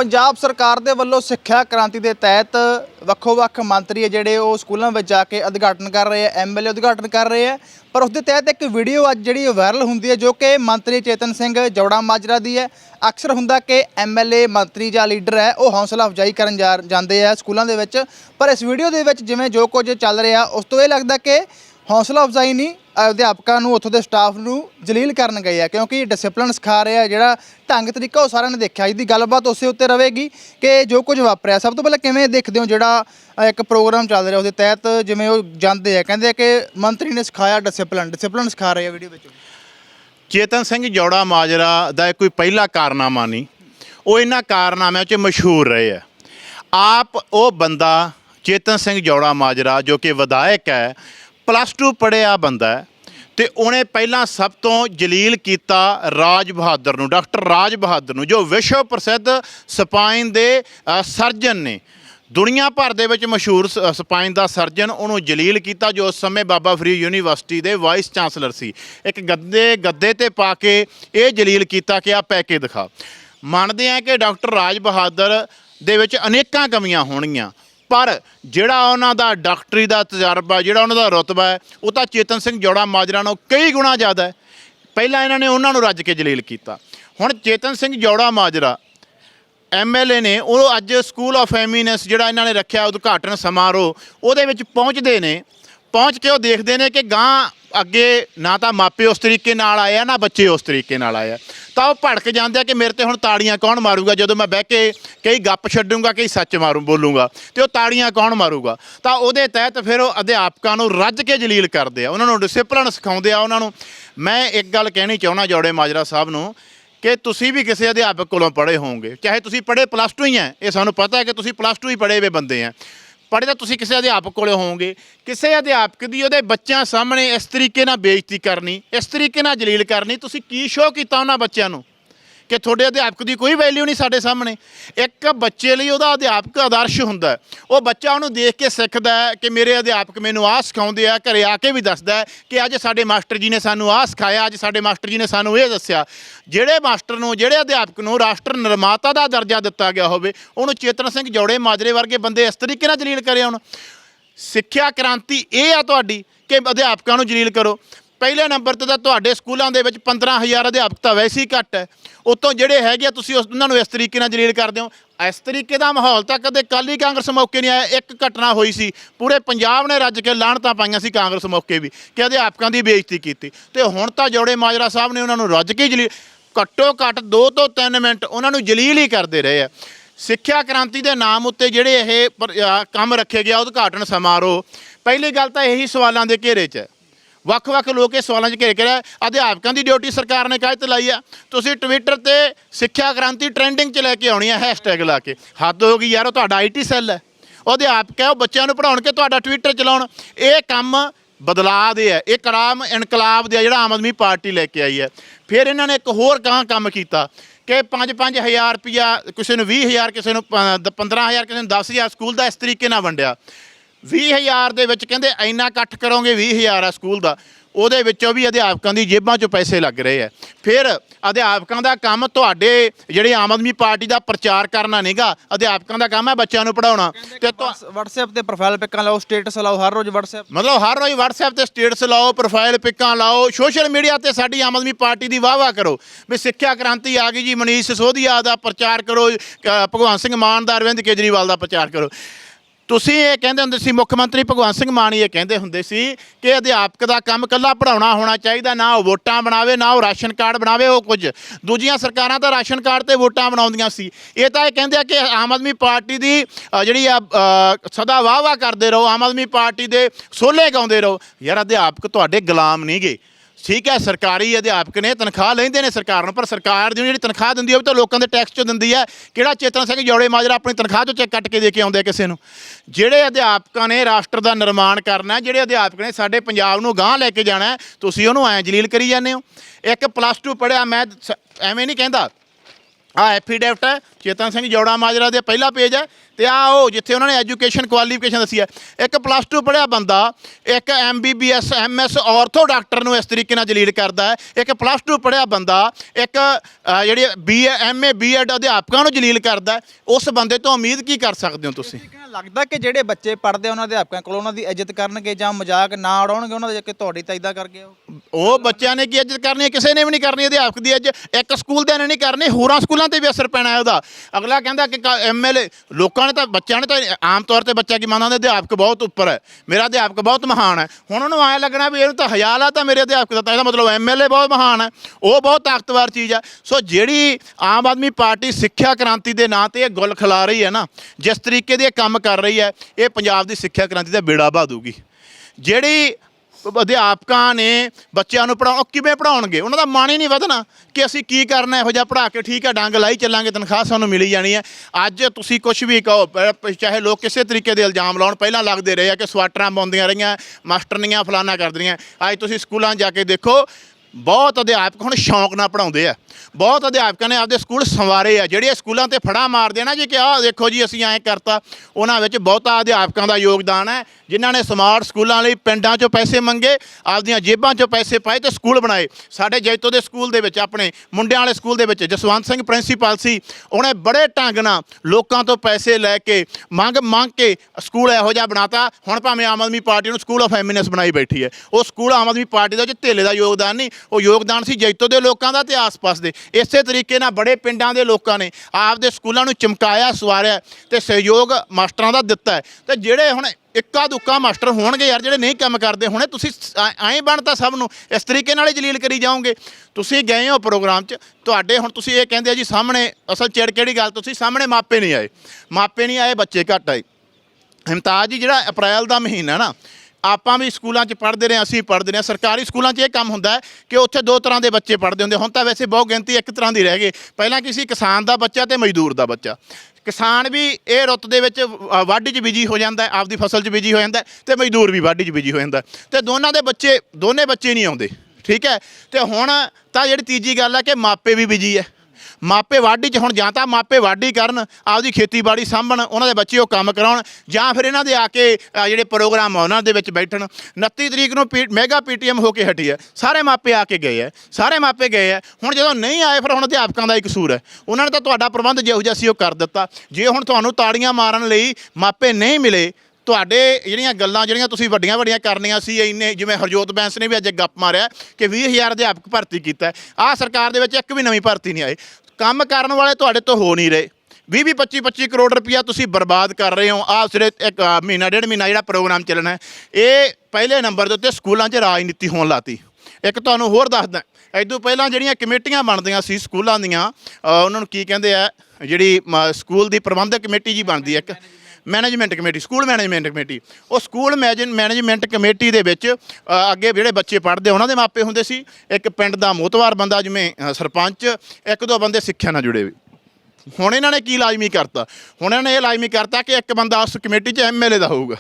ਪੰਜਾਬ ਸਰਕਾਰ ਦੇ ਵੱਲੋਂ ਸਿੱਖਿਆ ਕ੍ਰਾਂਤੀ ਦੇ ਤਹਿਤ ਵੱਖੋ-ਵੱਖ ਮੰਤਰੀ ਹੈ ਜਿਹੜੇ ਉਹ ਸਕੂਲਾਂ ਵਿੱਚ ਜਾ ਕੇ ਉਦਘਾਟਨ ਕਰ ਰਹੇ ਆ ਐਮਐਲਏ ਉਦਘਾਟਨ ਕਰ ਰਹੇ ਆ ਪਰ ਉਸ ਦੇ ਤਹਿਤ ਇੱਕ ਵੀਡੀਓ ਅੱਜ ਜਿਹੜੀ ਵਾਇਰਲ ਹੁੰਦੀ ਹੈ ਜੋ ਕਿ ਮੰਤਰੀ ਚੇਤਨ ਸਿੰਘ ਜੌੜਾ ਮਾਜਰਾ ਦੀ ਹੈ। ਅਕਸਰ ਹੁੰਦਾ ਕਿ ਐਮਐਲਏ ਮੰਤਰੀ ਜਾਂ ਲੀਡਰ ਹੈ, ਉਹ ਹੌਸਲਾ ਅਫਜਾਈ ਕਰਨ ਜਾ ਜਾਂਦੇ ਆ ਸਕੂਲਾਂ ਦੇ ਵਿੱਚ। ਪਰ ਇਸ ਵੀਡੀਓ ਦੇ ਵਿੱਚ ਜਿਵੇਂ ਜੋ ਕੁਝ ਚੱਲ ਰਿਹਾ, ਉਸ ਤੋਂ ਇਹ ਲੱਗਦਾ ਕਿ ਹੌਸਲਾ ਅਫਜ਼ਾਈ ਨਹੀਂ ਅਧਿਆਪਕਾਂ ਨੂੰ ਉੱਥੋਂ ਦੇ ਸਟਾਫ ਨੂੰ ਜਲੀਲ ਕਰਨ ਗਏ ਆ, ਕਿਉਂਕਿ ਡਿਸਪਲਿਨ ਸਿਖਾ ਰਿਹਾ ਜਿਹੜਾ ਢੰਗ ਤਰੀਕਾ ਉਹ ਸਾਰਿਆਂ ਨੇ ਦੇਖਿਆ। ਇਹਦੀ ਗੱਲਬਾਤ ਉਸੇ ਉੱਤੇ ਰਹੇਗੀ ਕਿ ਜੋ ਕੁਝ ਵਾਪਰਿਆ। ਸਭ ਤੋਂ ਪਹਿਲਾਂ ਕਿਵੇਂ ਦੇਖਦੇ ਹੋ ਜਿਹੜਾ ਇੱਕ ਪ੍ਰੋਗਰਾਮ ਚੱਲ ਰਿਹਾ, ਉਹਦੇ ਤਹਿਤ ਜਿਵੇਂ ਉਹ ਜਾਂਦੇ ਆ, ਕਹਿੰਦੇ ਆ ਕਿ ਮੰਤਰੀ ਨੇ ਸਿਖਾਇਆ ਡਿਸਪਲਿਨ ਡਿਸਪਲਿਨ ਸਿਖਾ ਰਹੇ ਆ ਵੀਡੀਓ ਵਿੱਚ। ਚੇਤਨ ਸਿੰਘ ਜੋੜਾ ਮਾਜਰਾ ਦਾ ਕੋਈ ਪਹਿਲਾ ਕਾਰਨਾਮਾ ਨਹੀਂ। ਉਹ ਇਹਨਾਂ ਕਾਰਨਾਮਿਆਂ 'ਚ ਮਸ਼ਹੂਰ ਰਹੇ ਆ। ਆਪ ਉਹ ਬੰਦਾ ਚੇਤਨ ਸਿੰਘ ਜੋੜਾ ਮਾਜਰਾ, ਜੋ ਕਿ ਵਿਧਾਇਕ ਹੈ ਪਲੱਸ 2 ਪੜਿਆ ਬੰਦਾ ਹੈ ਤੇ ਉਹਨੇ ਪਹਿਲਾਂ ਸਭ ਤੋਂ ਜਲੀਲ ਕੀਤਾ ਰਾਜ ਬਹਾਦਰ ਨੂੰ, ਡਾਕਟਰ ਰਾਜ ਬਹਾਦਰ ਨੂੰ, ਜੋ ਵਿਸ਼ਵ ਪ੍ਰਸਿੱਧ ਸਪਾਈਨ ਦੇ ਸਰਜਨ ਨੇ। ਦੁਨੀਆ ਭਰ ਦੇ ਵਿੱਚ ਮਸ਼ਹੂਰ ਸ- ਸਪਾਈਨ ਦਾ ਸਰਜਨ ਉਹਨੂੰ ਜਲੀਲ ਕੀਤਾ, ਜੋ ਉਸ ਸਮੇਂ ਬਾਬਾ ਫਰੀਦ ਯੂਨੀਵਰਸਿਟੀ ਦੇ ਵਾਈਸ ਚਾਂਸਲਰ ਸੀ। ਇੱਕ ਗੱਦੇ ਗੱਦੇ ਤੇ ਪਾ ਕੇ ਇਹ ਜਲੀਲ ਕੀਤਾ ਕਿ ਆ ਪੈ ਕੇ ਦਿਖਾ। ਮੰਨਦੇ ਆ ਕਿ ਡਾਕਟਰ ਰਾਜ ਬਹਾਦਰ ਦੇ ਵਿੱਚ ਅਨੇਕਾਂ ਕਮੀਆਂ ਹੋਣਗੀਆਂ। ਪਰ ਜਿਹੜਾ ਉਹਨਾਂ ਦਾ ਡਾਕਟਰੀ ਦਾ ਤਜਰਬਾ, ਜਿਹੜਾ ਉਹਨਾਂ ਦਾ ਰੁਤਬਾ ਹੈ, ਉਹ ਤਾਂ ਚੇਤਨ ਸਿੰਘ ਜੋੜਾ ਮਾਜਰਾ ਨਾਲੋਂ ਕਈ ਗੁਣਾ ਜ਼ਿਆਦਾ ਹੈ। ਪਹਿਲਾਂ ਇਹਨਾਂ ਨੇ ਉਹਨਾਂ ਨੂੰ ਰੱਜ ਕੇ ਜਲੀਲ ਕੀਤਾ। ਹੁਣ ਚੇਤਨ ਸਿੰਘ ਜੋੜਾ ਮਾਜਰਾ ਐਮਐਲਏ ਨੇ, ਉਹ ਅੱਜ ਸਕੂਲ ਆਫ ਐਮੀਨੈਂਸ ਜਿਹੜਾ ਇਹਨਾਂ ਨੇ ਰੱਖਿਆ ਉਦਘਾਟਨ ਸਮਾਰੋਹ, ਉਹਦੇ ਵਿੱਚ ਪਹੁੰਚਦੇ ਨੇ। ਪਹੁੰਚ ਕੇ ਉਹ ਦੇਖਦੇ ਨੇ ਕਿ ਗਾਂ ਅੱਗੇ ਨਾ ਤਾਂ ਮਾਪੇ ਉਸ ਤਰੀਕੇ ਨਾਲ ਆਏ ਆ, ਨਾ ਬੱਚੇ ਉਸ ਤਰੀਕੇ ਨਾਲ ਆਏ ਆ। ਤਾਂ ਉਹ ਭੜਕ ਜਾਂਦੇ ਆ ਕਿ ਮੇਰੇ ਤੇ ਹੁਣ ਤਾੜੀਆਂ ਕੌਣ ਮਾਰੂਗਾ? ਜਦੋਂ ਮੈਂ ਬਹਿ ਕੇ ਕਈ ਗੱਪ ਛੱਡੂਗਾ, ਕਈ ਸੱਚ ਮਾਰੂ, ਬੋਲੂੰਗਾ, ਤੇ ਉਹ ਤਾੜੀਆਂ ਕੌਣ ਮਾਰੂਗਾ? ਤਾਂ ਉਹਦੇ ਤਹਿਤ ਫਿਰ ਉਹ ਅਧਿਆਪਕਾਂ ਨੂੰ ਰੱਜ ਕੇ ਜਲੀਲ ਕਰਦੇ ਆ। ਉਹਨਾਂ ਨੂੰ ਡਿਸਪਲਿਨ ਸਿਖਾਉਂਦੇ ਆ, ਉਹਨਾਂ ਨੂੰ ਮੈਂ ਇੱਕ ਗੱਲ ਕਹਿਣੀ ਚਾਹੁੰਦਾ ਜੋੜੇ ਮਾਜਰਾ ਸਾਹਿਬ ਨੂੰ ਕਿ ਤੁਸੀਂ ਵੀ ਕਿਸੇ ਅਧਿਆਪਕ ਕੋਲੋਂ ਪੜ੍ਹੇ ਹੋਵੋਗੇ। ਚਾਹੇ ਤੁਸੀਂ ਪੜ੍ਹੇ ਪਲੱਸ 2 ਹੀ ਹੈ ਇਹ ਸਾਨੂੰ ਪਤਾ ਹੈ ਕਿ ਤੁਸੀਂ ਪਲੱਸ 2 ਹੀ ਪੜ੍ਹੇ ਹੋਏ ਬੰਦੇ ਆ ਪੜ੍ਹੇ ਤਾਂ ਤੁਸੀਂ ਕਿਸੇ ਅਧਿਆਪਕ ਕੋਲੇ ਹੋਵੋਗੇ, ਕਿਸੇ ਅਧਿਆਪਕ ਦੀ ਉਹਦੇ ਬੱਚਿਆਂ ਸਾਹਮਣੇ ਇਸ ਤਰੀਕੇ ਨਾਲ ਬੇਇੱਜ਼ਤੀ ਕਰਨੀ, ਇਸ ਤਰੀਕੇ ਨਾਲ ਜਲੀਲ ਕਰਨੀ, ਤੁਸੀਂ ਕੀ ਸ਼ੋਅ ਕੀਤਾ ਉਹਨਾਂ ਬੱਚਿਆਂ ਨੂੰ? ਕਿ ਤੁਹਾਡੇ ਅਧਿਆਪਕ ਦੀ ਕੋਈ ਵੈਲਿਊ ਨਹੀਂ ਸਾਡੇ ਸਾਹਮਣੇ। ਇੱਕ ਬੱਚੇ ਲਈ ਉਹਦਾ ਅਧਿਆਪਕ ਆਦਰਸ਼ ਹੁੰਦਾ ਉਹ ਬੱਚਾ ਉਹਨੂੰ ਦੇਖ ਕੇ ਸਿੱਖਦਾ ਹੈ ਕਿ ਮੇਰੇ ਅਧਿਆਪਕ ਮੈਨੂੰ ਆਹ ਸਿਖਾਉਂਦੇ ਆ, ਘਰੇ ਆ ਕੇ ਵੀ ਦੱਸਦਾ ਹੈ ਕਿ ਅੱਜ ਸਾਡੇ ਮਾਸਟਰ ਜੀ ਨੇ ਸਾਨੂੰ ਆਹ ਸਿਖਾਇਆ, ਅੱਜ ਸਾਡੇ ਮਾਸਟਰ ਜੀ ਨੇ ਸਾਨੂੰ ਇਹ ਦੱਸਿਆ। ਜਿਹੜੇ ਮਾਸਟਰ ਨੂੰ, ਜਿਹੜੇ ਅਧਿਆਪਕ ਨੂੰ ਰਾਸ਼ਟਰ ਨਿਰਮਾਤਾ ਦਾ ਦਰਜਾ ਦਿੱਤਾ ਗਿਆ ਹੋਵੇ, ਉਹਨੂੰ ਚੇਤਨ ਸਿੰਘ ਜੋੜੇ ਮਾਜਰੇ ਵਰਗੇ ਬੰਦੇ ਇਸ ਤਰੀਕੇ ਨਾਲ ਜਲੀਲ ਕਰੇ ਹੁਣ। ਸਿੱਖਿਆ ਕ੍ਰਾਂਤੀ ਇਹ ਆ ਤੁਹਾਡੀ ਕਿ ਅਧਿਆਪਕਾਂ ਨੂੰ ਜਲੀਲ ਕਰੋ। ਪਹਿਲੇ ਨੰਬਰ ਤੇ ਤਾਂ ਤੁਹਾਡੇ ਸਕੂਲਾਂ ਦੇ ਵਿੱਚ 15000 ਅਧਿਆਪਕ ਤਾਂ ਵੈਸੇ ਹੀ ਘੱਟ ਹੈ। ਉਤੋਂ ਜਿਹੜੇ ਹੈਗੇ ਆ, ਤੁਸੀਂ ਉਸ- ਉਹਨਾਂ ਨੂੰ ਇਸ ਤਰੀਕੇ ਨਾਲ ਜਲੀਲ ਕਰਦੇ ਹੋ। ਇਸ ਤਰੀਕੇ ਦਾ ਮਾਹੌਲ ਤਾਂ ਕਦੇ ਕਾਲੀ ਕਾਂਗਰਸ ਮੌਕੇ ਨਹੀਂ ਆਇਆ। ਇੱਕ ਘਟਨਾ ਹੋਈ ਸੀ। ਪੂਰੇ ਪੰਜਾਬ ਨੇ ਰੱਜ ਕੇ ਲਾਹਣਤਾਂ ਪਾਈਆਂ ਸੀ ਕਾਂਗਰਸ ਮੌਕੇ ਵੀ, ਕਿ ਅਧਿਆਪਕਾਂ ਦੀ ਬੇਇੱਜ਼ਤੀ ਕੀਤੀ। ਤੇ ਹੁਣ ਤਾਂ ਜੋੜੇ ਮਾਜਰਾ ਸਾਹਿਬ ਨੇ ਉਹਨਾਂ ਨੂੰ ਰੱਜ ਕੇ ਜਲੀ ਘੱਟੋ ਘੱਟ 2 ਤੋਂ 3 ਮਿੰਟ ਉਹਨਾਂ ਨੂੰ ਜਲੀਲ ਹੀ ਕਰਦੇ ਰਹੇ ਆ। ਸਿੱਖਿਆ ਕ੍ਰਾਂਤੀ ਦੇ ਨਾਮ ਉੱਤੇ ਜਿਹੜੇ ਇਹ ਪਰ- ਕੰਮ ਰੱਖੇ ਗਿਆ ਉਦਘਾਟਨ ਸਮਾਰੋਹ। ਪਹਿਲੀ ਗੱਲ ਤਾਂ ਇਹੀ ਸਵਾਲਾਂ ਦੇ ਘੇਰੇ 'ਚ ਹੈ। ਵੱਖ-ਵੱਖ ਲੋਕ ਇਹ ਸਵਾਲਾਂ 'ਚ ਘਿਰ ਕੇ ਰਹੇ। ਅਧਿਆਪਕਾਂ ਦੀ ਡਿਊਟੀ ਸਰਕਾਰ ਨੇ ਕਾਹਤੇ ਲਾਈ ਆ? ਤੁਸੀਂ ਟਵਿੱਟਰ ਤੇ ਸਿੱਖਿਆ ਕ੍ਰਾਂਤੀ ਟ੍ਰੈਂਡਿੰਗ 'ਚ ਲੈ ਕੇ ਆਉਣੀ ਆ ਹੈਸ਼ਟੈਗ ਲਾ ਕੇ। ਹੱਦ ਹੋ ਗਈ ਯਾਰ, ਉਹ ਤੁਹਾਡਾ ਆਈਟੀ ਸੈੱਲ ਹੈ। ਉਹ ਅਧਿਆਪਕ ਹੈ, ਉਹ ਬੱਚਿਆਂ ਨੂੰ ਪੜਾਉਣ ਕੇ ਤੁਹਾਡਾ ਟਵਿੱਟਰ ਚਲਾਉਣ। ਇਹ ਕੰਮ ਬਦਲਾਅ ਦੇ ਹੈ ਇਹ ਕਰਾਮ ਇਨਕਲਾਬ ਦੇ ਆ, ਜਿਹੜਾ ਆਮ ਆਦਮੀ ਪਾਰਟੀ ਲੈ ਕੇ ਆਈ ਹੈ। ਫਿਰ ਇਹਨਾਂ ਨੇ ਇੱਕ ਹੋਰ ਕਾਂ ਕੰਮ ਕੀਤਾ ਕਿ 5-5000 ਰੁਪਿਆ ਕਿਸੇ ਨੂੰ 20000 ਕਿਸੇ ਨੂੰ 15000 ਕਿਸੇ ਨੂੰ 10000 ਸਕੂਲ ਦਾ ਇਸ ਤਰੀਕੇ ਨਾਲ ਵੰਡਿਆ। 20000 ਦੇ ਵਿੱਚ ਕਹਿੰਦੇ ਇੰਨਾ ਇਕੱਠ ਕਰੋਗੇ 20000 ਆ ਸਕੂਲ ਦਾ ਉਹਦੇ ਵਿੱਚੋਂ ਵੀ ਅਧਿਆਪਕਾਂ ਦੀ ਜੇਬਾਂ 'ਚੋਂ ਪੈਸੇ ਲੱਗ ਰਹੇ ਆ। ਫਿਰ ਅਧਿਆਪਕਾਂ ਦਾ ਕੰਮ ਤੁਹਾਡੇ ਜਿਹੜੇ ਆਮ ਆਦਮੀ ਪਾਰਟੀ ਦਾ ਪ੍ਰਚਾਰ ਕਰਨਾ ਨਹੀਂਗਾ ਅਧਿਆਪਕਾਂ ਦਾ ਕੰਮ ਹੈ ਬੱਚਿਆਂ ਨੂੰ ਪੜਾਉਣਾ ਤੇ WhatsApp ਤੇ ਪ੍ਰੋਫਾਈਲ ਪਿਕਾਂ ਲਾਓ ਸਟੇਟਸ ਲਾਓ ਹਰ ਰੋਜ਼ WhatsApp ਮਤਲਬ ਹਰ ਰੋਜ਼ WhatsApp ਤੇ ਸਟੇਟਸ ਲਾਓ ਪ੍ਰੋਫਾਈਲ ਪਿਕਾਂ ਲਾਓ ਸੋਸ਼ਲ ਮੀਡੀਆ ਤੇ ਸਾਡੀ ਆਮ ਆਦਮੀ ਪਾਰਟੀ ਦੀ ਵਾਹ ਵਾਹ ਕਰੋ। ਵੀ ਸਿੱਖਿਆ ਕ੍ਰਾਂਤੀ ਆ ਗਈ ਜੀ ਮਨੀਸ਼ ਸਿਸੋਦੀਆ ਦਾ ਪ੍ਰਚਾਰ ਕਰੋ ਭਗਵੰਤ ਸਿੰਘ ਮਾਨ ਦਾ ਅਰਵਿੰਦ ਕੇਜਰੀਵਾਲ ਦਾ ਪ੍ਰਚਾਰ ਕਰੋ। ਤੁਸੀਂ ਇਹ ਕਹਿੰਦੇ ਹੁੰਦੇ ਸੀ, ਮੁੱਖ ਮੰਤਰੀ ਭਗਵੰਤ ਸਿੰਘ ਮਾਨ ਇਹ ਕਹਿੰਦੇ ਹੁੰਦੇ ਸੀ ਕਿ ਅਧਿਆਪਕ ਦਾ ਕੰਮ ਕੱਲਾ ਪੜਾਉਣਾ ਹੋਣਾ ਚਾਹੀਦਾ, ਨਾ ਉਹ ਵੋਟਾਂ ਬਣਾਵੇ, ਨਾ ਉਹ ਰਾਸ਼ਨ ਕਾਰਡ ਬਣਾਵੇ, ਉਹ ਕੁਝ। ਦੂਜੀਆਂ ਸਰਕਾਰਾਂ ਤਾਂ ਰਾਸ਼ਨ ਕਾਰਡ ਤੇ ਵੋਟਾਂ ਬਣਾਉਂਦੀਆਂ ਸੀ। ਇਹ ਤਾਂ ਇਹ ਕਹਿੰਦੇ ਆ ਕਿ ਆਮ ਆਦਮੀ ਪਾਰਟੀ ਦੀ ਜਿਹੜੀ ਆ ਸਦਾ ਵਾਹ ਵਾਹ ਕਰਦੇ ਰਹੋ, ਆਮ ਆਦਮੀ ਪਾਰਟੀ ਦੇ ਸੋਲੇ ਗਾਉਂਦੇ ਰਹੋ। ਯਾਰ ਅਧਿਆਪਕ ਤੁਹਾਡੇ ਗੁਲਾਮ ਨਹੀਂਗੇ ਠੀਕ ਹੈ, ਸਰਕਾਰੀ ਅਧਿਆਪਕ ਨੇ ਤਨਖਾਹ ਲੈਂਦੇ ਨੇ ਸਰਕਾਰ ਨੂੰ, ਪਰ ਸਰਕਾਰ ਦੀ ਜਿਹੜੀ ਤਨਖਾਹ ਦਿੰਦੀ ਹੈ ਉਹ ਵੀ ਤਾਂ ਲੋਕਾਂ ਦੇ ਟੈਕਸ ਚੋਂ ਦਿੰਦੀ ਹੈ। ਕਿਹੜਾ ਚੇਤਨ ਸਿੰਘ ਜੋੜੇ ਮਾਜਰਾ ਆਪਣੀ ਤਨਖਾਹ ਚੋਂ ਚੈੱਕ ਕੱਟ ਕੇ ਦੇ ਕੇ ਆਉਂਦੇ ਕਿਸੇ ਨੂੰ? ਜਿਹੜੇ ਅਧਿਆਪਕਾਂ ਨੇ ਰਾਸ਼ਟਰ ਦਾ ਨਿਰਮਾਣ ਕਰਨਾ ਜਿਹੜੇ ਅਧਿਆਪਕ ਨੇ ਸਾਡੇ ਪੰਜਾਬ ਨੂੰ ਗਾਂਹ ਲੈ ਕੇ ਜਾਣਾ ਤੁਸੀਂ ਉਹਨੂੰ ਐਂ ਜਲੀਲ ਕਰੀ ਜਾਂਦੇ ਹੋ। ਇੱਕ ਪਲੱਸ 2 ਪੜਿਆ ਮੈਂ ਸ- ਐਵੇਂ ਨਹੀਂ ਕਹਿੰਦਾ। ਆ ਐਫੀਡੈਵਿਟ ਹੈ, ਚੇਤਨ ਸਿੰਘ ਜੋੜਾ ਮਾਜਰਾ ਦੇ ਪਹਿਲਾ ਪੇਜ ਹੈ। ਤੇ ਆ ਉਹ ਜਿੱਥੇ ਉਹਨਾਂ ਨੇ ਐਜੂਕੇਸ਼ਨ ਕੁਆਲੀਫਿਕੇਸ਼ਨ ਦੱਸੀ ਹੈ। ਇੱਕ ਪਲੱਸ 2 ਪੜਿਆ ਬੰਦਾ ਇੱਕ ਐਮਬੀਬੀਐਸ ਐਮਐਸ ਆਰਥੋ ਡਾਕਟਰ ਨੂੰ ਇਸ ਤਰੀਕੇ ਨਾਲ ਜਲੀਲ ਕਰਦਾ ਹੈ। ਇੱਕ ਪਲੱਸ 2 ਪੜਿਆ ਬੰਦਾ ਇੱਕ ਜਿਹੜੀ ਬੀਏ ਐਮਏ ਬੀਐਡ ਅਧਿਆਪਕਾਂ ਨੂੰ ਜਲੀਲ ਕਰਦਾ। ਉਸ ਬੰਦੇ ਤੋਂ ਉਮੀਦ ਕੀ ਕਰ ਸਕਦੇ ਹੋ ਤੁਸੀਂ? ਲੱਗਦਾ ਕਿ ਜਿਹੜੇ ਬੱਚੇ ਪੜ੍ਹਦੇ ਉਹਨਾਂ ਦੇ ਅਧਿਆਪਕਾਂ ਕੋਲ ਉਹਨਾਂ ਦੀ ਇੱਜ਼ਤ ਕਰਨਗੇ ਜਾਂ ਮਜ਼ਾਕ ਨਾ ਉਡਾਉਣਗੇ ਉਹਨਾਂ ਦੇ ਕਿ ਤੁਹਾਡੀ ਤਾਂ ਇਦਾਂ ਕਰ ਗਏ ਉਹ? ਉਹ ਬੱਚਿਆਂ ਨੇ ਕੀ ਇੱਜ਼ਤ ਕਰਨੀ ਹੈ? ਕਿਸੇ ਨੇ ਵੀ ਨਹੀਂ ਕਰਨੀ ਅਧਿਆਪਕ ਦੀ ਇੱਜ਼ਤ। ਇੱਕ ਸਕੂਲ ਦੇ ਨੇ ਨਹੀਂ ਕਰਨੀ ਹੋਰਾਂ ਸਕੂਲਾਂ ਤੇ ਵੀ ਅਸਰ ਪੈਣਾ ਹੈ ਉਹਦਾ। ਅਗਲਾ ਕਹਿੰਦਾ ਕਿ ਐਮਐਲਏ ਲੋਕਾਂ ਨੇ ਤਾਂ ਬੱਚਿਆਂ ਨੇ ਤਾਂ ਆਮ ਤੌਰ ਤੇ ਬੱਚਾ ਕੀ ਮੰਨਦਾ ਅਧਿਆਪਕ ਬਹੁਤ ਉੱਪਰ ਹੈ। ਮੇਰਾ ਅਧਿਆਪਕ ਬਹੁਤ ਮਹਾਨ ਹੈ। ਹੁਣ ਉਹਨੂੰ ਐਂ ਲੱਗਣਾ ਵੀ ਇਹਨੂੰ ਤਾਂ ਹਜ਼ਾਲ ਆ ਤਾਂ ਮੇਰੇ ਅਧਿਆਪਕ ਦਾ ਤਾਂ ਇਹਦਾ ਮਤਲਬ ਐਮਐਲਏ ਬਹੁਤ ਮਹਾਨ ਹੈ। ਉਹ ਬਹੁਤ ਤਾਕਤਵਰ ਚੀਜ਼ ਹੈ। ਸੋ ਜਿਹੜੀ ਆਮ ਆਦਮੀ ਪਾਰਟੀ ਸਿੱਖਿਆ ਕ੍ਰਾਂਤੀ ਦੇ ਨਾਂ ਤੇ ਇਹ ਗੁੱਲ ਖਿਲਾ ਰਹੀ ਹੈ ਨਾ, ਜਿਸ ਤਰੀਕੇ ਦੇ ਇਹ ਕੰਮ ਕਰ ਰਹੀ ਹੈ, ਇਹ ਪੰਜਾਬ ਦੀ ਸਿੱਖਿਆ ਕ੍ਰਾਂਤੀ ਦਾ ਬੇੜਾ ਬਹਾ ਜਿਹੜੀ ਅਧਿਆਪਕਾਂ ਨੇ ਬੱਚਿਆਂ ਨੂੰ ਪੜਾਉ ਕਿਵੇਂ ਪੜਾਉਣਗੇ ਉਹਨਾਂ ਦਾ ਮਨ ਹੀ ਨਹੀਂ ਵਧਣਾ ਕਿ ਅਸੀਂ ਕੀ ਕਰਨਾ, ਇਹੋ ਜਿਹਾ ਪੜਾ ਕੇ ਠੀਕ ਹੈ ਡੰਗ ਲਾਈ ਚੱਲਾਂਗੇ, ਤਨਖਾਹ ਸਾਨੂੰ ਮਿਲੀ ਜਾਣੀ ਹੈ ਅੱਜ ਤੁਸੀਂ ਕੁਝ ਵੀ ਕਹੋ ਚਾਹੇ ਲੋਕ ਕਿਸੇ ਤਰੀਕੇ ਦੇ ਇਲਜ਼ਾਮ ਲਾਉਣ, ਪਹਿਲਾਂ ਲੱਗਦੇ ਰਹੇ ਆ ਕਿ ਸਵਾਟਰਾਂ ਪਾਉਂਦੀਆਂ ਰਹੀਆਂ ਮਾਸਟਰਨੀਆਂ ਫਲਾਨਾ ਕਰਦੀਆਂ। ਅੱਜ ਤੁਸੀਂ ਸਕੂਲਾਂ ਜਾ ਕੇ ਦੇਖੋ ਬਹੁਤ ਅਧਿਆਪਕ ਹੁਣ ਸ਼ੌਂਕ ਨਾਲ ਪੜਾਉਂਦੇ ਆ। ਬਹੁਤ ਅਧਿਆਪਕਾਂ ਨੇ ਆਪਦੇ ਸਕੂਲ ਸੰਵਾਰੇ ਆ। ਜਿਹੜੇ ਸਕੂਲਾਂ ਤੇ ਫੜਾ ਮਾਰਦੇ ਆ ਨਾ ਜੀ ਕਿ ਆਹ ਦੇਖੋ ਜੀ, ਅਸੀਂ ਐਂ ਕਰਤਾ। ਉਹਨਾਂ ਵਿੱਚ ਬਹੁਤਾ ਅਧਿਆਪਕਾਂ ਦਾ ਯੋਗਦਾਨ ਹੈ। ਜਿਨ੍ਹਾਂ ਨੇ ਸਮਾਰਟ ਸਕੂਲਾਂ ਲਈ ਪਿੰਡਾਂ 'ਚੋਂ ਪੈਸੇ ਮੰਗੇ, ਆਪਦੀਆਂ ਜੇਬਾਂ 'ਚੋਂ ਪੈਸੇ ਪਾਏ ਤੇ ਸਕੂਲ ਬਣਾਏ। ਸਾਡੇ ਜੈਤੋ ਦੇ ਸਕੂਲ ਦੇ ਵਿੱਚ, ਆਪਣੇ ਮੁੰਡਿਆਂ ਵਾਲੇ ਸਕੂਲ ਦੇ ਵਿੱਚ ਜਸਵੰਤ ਸਿੰਘ ਪ੍ਰਿੰਸੀਪਲ ਸੀ। ਉਹਨੇ ਬੜੇ ਢੰਗ ਨਾਲ ਲੋਕਾਂ ਤੋਂ ਪੈਸੇ ਲੈ ਕੇ, ਮੰਗ ਮੰਗ ਕੇ ਸਕੂਲ ਇਹੋ ਜਿਹਾ ਬਣਾਤਾ। ਹੁਣ ਭਾਵੇਂ ਆਮ ਆਦਮੀ ਪਾਰਟੀ ਨੂੰ ਸਕੂਲ ਆਫ ਐਮਿਨੈਂਸ ਬਣਾਈ ਬੈਠੀ ਹੈ। ਉਹ ਸਕੂਲ ਆਮ ਆਦਮੀ ਪਾਰਟੀ ਦਾ ਵਿੱਚ ਧੇਲੇ ਦਾ ਯੋਗਦਾਨ ਨਹੀਂ। ਉਹ ਯੋਗਦਾਨ ਸੀ ਜੈਤੋ ਦੇ ਲੋਕਾਂ ਦਾ ਤੇ ਆਸ-ਪਾਸ ਦੇ। ਇਸੇ ਤਰੀਕੇ ਨਾਲ ਬੜੇ ਪਿੰਡਾਂ ਦੇ ਲੋਕਾਂ ਨੇ ਆਪਦੇ ਸਕੂਲਾਂ ਨੂੰ ਚਮਕਾਇਆ, ਸਵਾਰਿਆ ਤੇ ਸਹਿਯੋਗ ਮਾਸਟਰਾਂ ਦਾ ਦਿੱਤਾ ਹੈ। ਤੇ ਜਿਹੜੇ ਹੁਣ ਇੱਕਾ ਦੁੱਕਾ ਮਾਸਟਰ ਹੋਣਗੇ ਯਾਰ, ਜਿਹੜੇ ਨਹੀਂ ਕੰਮ ਕਰਦੇ, ਹੋਣੇ ਤੁਸੀਂ ਸ- ਐ- ਐਂ ਬਣਤਾ ਸਭ ਨੂੰ ਇਸ ਤਰੀਕੇ ਨਾਲ ਹੀ ਜਲੀਲ ਕਰੀ ਜਾਓਗੇ। ਤੁਸੀਂ ਗਏ ਹੋ ਪ੍ਰੋਗਰਾਮ 'ਚ, ਤੁਹਾਡੇ ਹੁਣ ਤੁਸੀਂ ਇਹ ਕਹਿੰਦੇ ਆ ਜੀ, ਸਾਹਮਣੇ ਅਸਲ ਚਿੜ ਕਿਹੜੀ ਗੱਲ ਤੁਸੀਂ, ਸਾਹਮਣੇ ਮਾਪੇ ਨਹੀਂ ਆਏ। ਮਾਪੇ ਨਹੀਂ ਆਏ, ਬੱਚੇ ਘੱਟ ਆਏ। ਹਿਮਤਾਜ ਜੀ, ਜਿਹੜਾ ਅਪ੍ਰੈਲ ਦਾ ਮਹੀਨਾ ਨਾ ਆਪਾਂ ਵੀ ਸਕੂਲਾਂ 'ਚ ਪੜ੍ਹਦੇ ਰਹੇ ਅਸੀਂ ਪੜ੍ਹਦੇ ਰਹੇ ਸਰਕਾਰੀ ਸਕੂਲਾਂ 'ਚ ਇਹ ਕੰਮ ਹੁੰਦਾ ਕਿ ਉੱਥੇ ਦੋ ਤਰ੍ਹਾਂ ਦੇ ਬੱਚੇ ਪੜ੍ਹਦੇ ਹੁੰਦੇ ਹੁਣ ਤਾਂ ਵੈਸੇ ਬਹੁਤ ਗਿਣਤੀ ਇੱਕ ਤਰ੍ਹਾਂ ਦੀ ਰਹਿ ਗਈ। ਪਹਿਲਾਂ ਕੀ ਸੀ ਕਿਸਾਨ ਦਾ ਬੱਚਾ ਤੇ ਮਜ਼ਦੂਰ ਦਾ ਬੱਚਾ। ਕਿਸਾਨ ਵੀ ਇਹ ਰੁੱਤ ਦੇ ਵਿੱਚ ਅ, ਵਾਢੀ 'ਚ ਬਿਜ਼ੀ ਹੋ ਜਾਂਦਾ ਆਪਦੀ ਫਸਲ 'ਚ ਬਿਜ਼ੀ ਹੋ ਜਾਂਦਾ ਹੈ ਤੇ ਮਜ਼ਦੂਰ ਵੀ ਵਾਢੀ 'ਚ ਬਿਜ਼ੀ ਹੋ ਜਾਂਦਾ ਹੈ। ਤੇ ਦੋਨਾਂ ਦੇ ਬੱਚੇ ਦੋਨੇ ਬੱਚੇ ਨਹੀਂ ਆਉਂਦੇ। ਠੀਕ ਹੈ? ਤੇ ਹੁਣ ਤਾਂ ਜਿਹੜੀ ਤੀਜੀ ਗੱਲ ਹੈ ਕਿ ਮਾਪੇ ਵੀ ਬਿਜ਼ੀ ਹੈ। ਮਾਪੇ ਵਾਢੀ 'ਚ ਹੁਣ ਜਾਂ ਤਾਂ ਮਾਪੇ ਵਾਢੀ ਕਰਨ ਆਪਦੀ ਖੇਤੀਬਾੜੀ ਸਾਂਭਣ ਉਹਨਾਂ ਦੇ ਬੱਚੇ ਉਹ ਕੰਮ ਕਰਾਉਣ ਜਾਂ ਫਿਰ ਇਹਨਾਂ ਦੇ ਆ ਕੇ ਅ, ਜਿਹੜੇ ਪ੍ਰੋਗਰਾਮ ਆ ਉਹਨਾਂ ਦੇ ਵਿੱਚ ਬੈਠਣ। 29 ਤਰੀਕ ਨੂੰ ਪੀ- ਮੈਗਾ ਪੀਟੀਐਮ ਹੋ ਕੇ ਹਟੀ ਹੈ। ਸਾਰੇ ਮਾਪੇ ਆ ਕੇ ਗਏ ਹੈ। ਸਾਰੇ ਮਾਪੇ ਗਏ ਹੈ। ਹੁਣ ਜਦੋਂ ਨਹੀਂ ਆਏ ਫਿਰ ਹੁਣ ਅਧਿਆਪਕਾਂ ਦਾ ਹੀ ਕਸੂਰ ਹੈ। ਉਹਨਾਂ ਨੇ ਤਾਂ ਤੁਹਾਡਾ ਪ੍ਰਬੰਧ ਜਿਹੋ ਜਿਹਾ ਸੀ ਉਹ ਕਰ ਦਿੱਤਾ। ਜੇ ਹੁਣ ਤੁਹਾਨੂੰ ਤਾੜੀਆਂ ਮਾਰਨ ਲਈ ਮਾਪੇ ਨਹੀਂ ਮਿਲੇ ਤੁਹਾਡੇ ਜਿਹੜੀਆਂ ਗੱਲਾਂ ਜਿਹੜੀਆਂ ਤੁਸੀਂ ਵੱਡੀਆਂ ਵੱਡੀਆਂ ਕਰਨੀਆਂ ਸੀ ਇੰਨੇ ਜਿਵੇਂ ਹਰਜੋਤ ਬੈਂਸ ਨੇ ਵੀ ਅੱਜ ਗੱਪ ਮਾਰਿਆ ਕਿ 20000 ਅਧਿਆਪਕ ਭਰਤੀ ਕੀਤਾ। ਆ ਸਰਕਾਰ ਦੇ ਵਿੱਚ ਇੱਕ ਵੀ ਨਵੀਂ ਭਰਤੀ ਨਹੀਂ ਆਈ। ਕੰਮ ਕਰਨ ਵਾਲੇ ਤੁਹਾਡੇ ਤੋਂ ਹੋ ਨਹੀਂ ਰਹੇ। 20 20 25 25 ਕਰੋੜ ਰੁਪਇਆ ਤੁਸੀਂ ਬਰਬਾਦ ਕਰ ਰਹੇ ਹੋ। ਆ ਸਿਰੇ ਇੱਕ ਮਹੀਨਾ ਡੇਢ ਮਹੀਨਾ ਜਿਹੜਾ ਪ੍ਰੋਗਰਾਮ ਚੱਲਣਾ ਇਹ ਪਹਿਲੇ ਨੰਬਰ ਦੇ ਉੱਤੇ ਸਕੂਲਾਂ 'ਚ ਰਾਜਨੀਤੀ ਹੋਣ ਲਾਤੀ। ਇੱਕ ਤੁਹਾਨੂੰ ਹੋਰ ਦੱਸਦਾ ਐਦੋਂ ਪਹਿਲਾਂ ਜਿਹੜੀਆਂ ਕਮੇਟੀਆਂ ਬਣਦੀਆਂ ਸੀ ਸਕੂਲਾਂ ਦੀਆਂ ਉਹਨਾਂ ਨੂੰ ਕੀ ਕਹਿੰਦੇ ਆ ਜਿਹੜੀ ਮ, ਸਕੂਲ ਦੀ ਪ੍ਰਬੰਧਕ ਕਮੇਟੀ ਜੀ ਬਣਦੀ ਹੈ ਇੱਕ management committee school management committee. ਉਹ ਸਕੂਲ ਮੈਜਨ- ਮੈਨੇਜਮੈਂਟ ਕਮੇਟੀ ਦੇ ਵਿੱਚ ਅ, ਅੱਗੇ ਜਿਹੜੇ ਬੱਚੇ ਪੜ੍ਹਦੇ ਉਹਨਾਂ ਦੇ ਮਾਪੇ ਹੁੰਦੇ ਸੀ। ਇੱਕ ਪਿੰਡ ਦਾ ਮੋਤਵਾਰ ਬੰਦਾ ਜਿਵੇਂ ਅ, ਸਰਪੰਚ ਇੱਕ ਦੋ ਬੰਦੇ ਸਿੱਖਿਆ ਨਾਲ ਜੁੜੇ ਹੋਏ। ਹੁਣ ਇਹਨਾਂ ਨੇ ਕੀ ਲਾਜ਼ਮੀ ਕਰਤਾ? ਹੁਣ ਇਹਨਾਂ ਨੇ ਇਹ ਲਾਜ਼ਮੀ ਕਰਤਾ ਕਿ ਇੱਕ ਬੰਦਾ ਉਸ ਕਮੇਟੀ 'ਚ ਐਮਐਲਏ ਦਾ ਹੋਊਗਾ।